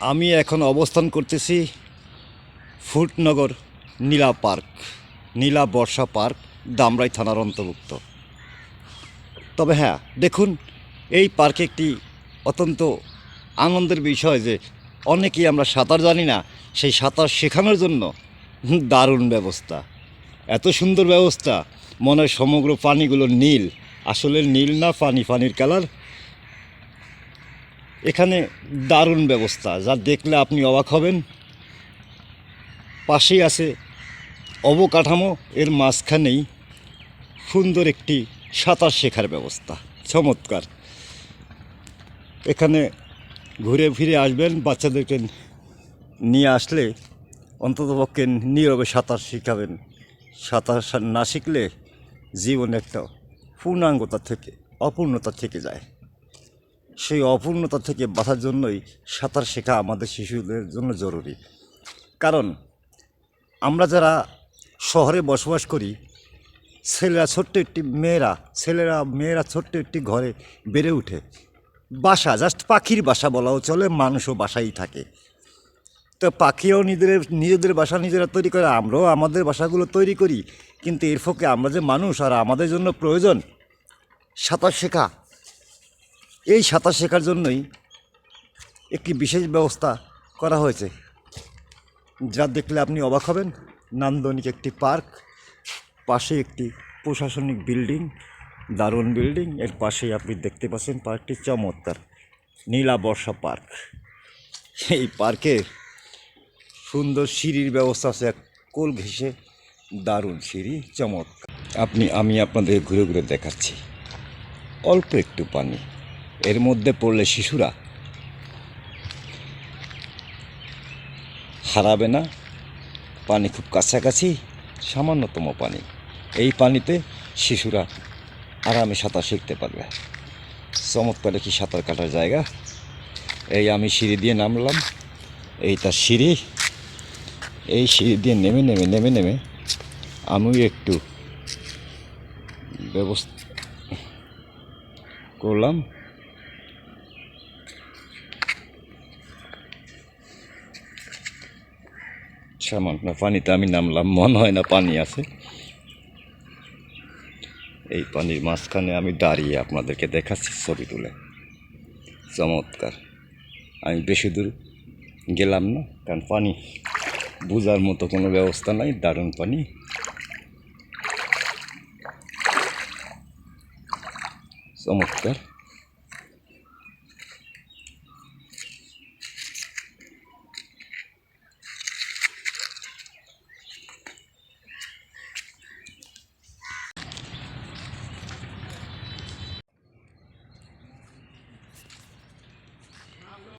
আমি এখন অবস্থান করতেছি ফুটনগর নীলা পার্ক, নীলা বর্ষা পার্ক, দামরাই থানার অন্তর্ভুক্ত। তবে হ্যাঁ দেখুন, এই পার্কে একটি অত্যন্ত আনন্দের বিষয় যে অনেকেই আমরা সাঁতার জানি না, সেই সাঁতার শেখানোর জন্য দারুণ ব্যবস্থা। এত সুন্দর ব্যবস্থা মনে হয় সমগ্র পানিগুলো নীল, আসলে নীল না পানি পানির কালার এখানে দারুণ ব্যবস্থা, যা দেখলে আপনি অবাক হবেন। পাশেই আছে অবকাঠামো, এর মাঝখানেই সুন্দর একটি সাঁতার শেখার ব্যবস্থা, চমৎকার। এখানে ঘুরে ফিরে আসবেন, বাচ্চাদেরকে নিয়ে আসলে অন্ততপক্ষে নীরবে সাঁতার শেখাবেন। সাঁতার না শিখলে জীবনে একটা পূর্ণাঙ্গতা থেকে, অপূর্ণতা থেকে যায়। সেই অপূর্ণতা থেকে বাঁচার জন্যই সাঁতার শেখা আমাদের শিশুদের জন্য জরুরি। কারণ আমরা যারা শহরে বসবাস করি, ছেলেরা ছোট্ট একটি মেয়েরা, ছেলেরা, মেয়েরা ছোট্ট একটি ঘরে বেড়ে ওঠে বাসা জাস্ট পাখির বাসা বলাও চলে, মানুষও বাসাই থাকে। তো পাখিও নিজেদের নিজেদের বাসা নিজেরা তৈরি করে, আমরাও আমাদের বাসাগুলো তৈরি করি। কিন্তু এর ফলে আমরা যে মানুষ আর আমাদের জন্য প্রয়োজন, সাঁতার শেখা এই সাঁতার শেখার জন্যই একটি বিশেষ ব্যবস্থা করা হয়েছে। যা দেখলে আপনি অবাক হবেন। নান্দনিক একটি পার্ক, পাশে একটি প্রশাসনিক বিল্ডিং, দারুণ বিল্ডিং। এর পাশেই আপনি দেখতে পাচ্ছেন পার্কটি চমৎকার, নীলা বর্ষা পার্ক। এই পার্কে সুন্দর সিঁড়ির ব্যবস্থা আছে, এক কোল ঘেঁষে। দারুণ সিঁড়ি, চমৎকার। আপনি, আমি আপনাদের ঘুরে ঘুরে দেখাচ্ছি। অল্প একটু পানি। এর মধ্যে পড়লে শিশুরা হারাবে না। পানি খুব কাছাকাছি, সামান্যতম পানি। এই পানিতে শিশুরা আরামে সাঁতার শিখতে পারবে। চমৎকার একটি সাঁতার কাটার জায়গা। এই আমি সিঁড়ি দিয়ে নামলাম। এই তার সিঁড়ি। এই সিঁড়ি দিয়ে নেমে নেমে নেমে নেমে আমিও একটু ব্যবস্থা করলাম। সামান্য পানিতে আমি নামলাম, মনে হয় না পানি আছে। এই পানির মাঝখানে আমি দাঁড়িয়ে আপনাদেরকে দেখাচ্ছি ছবি তুলে। চমৎকার। আমি বেশি দূর গেলাম না, কারণ পানি বোঝার মতো কোনো ব্যবস্থা নাই, দারুণ পানি। চমৎকার।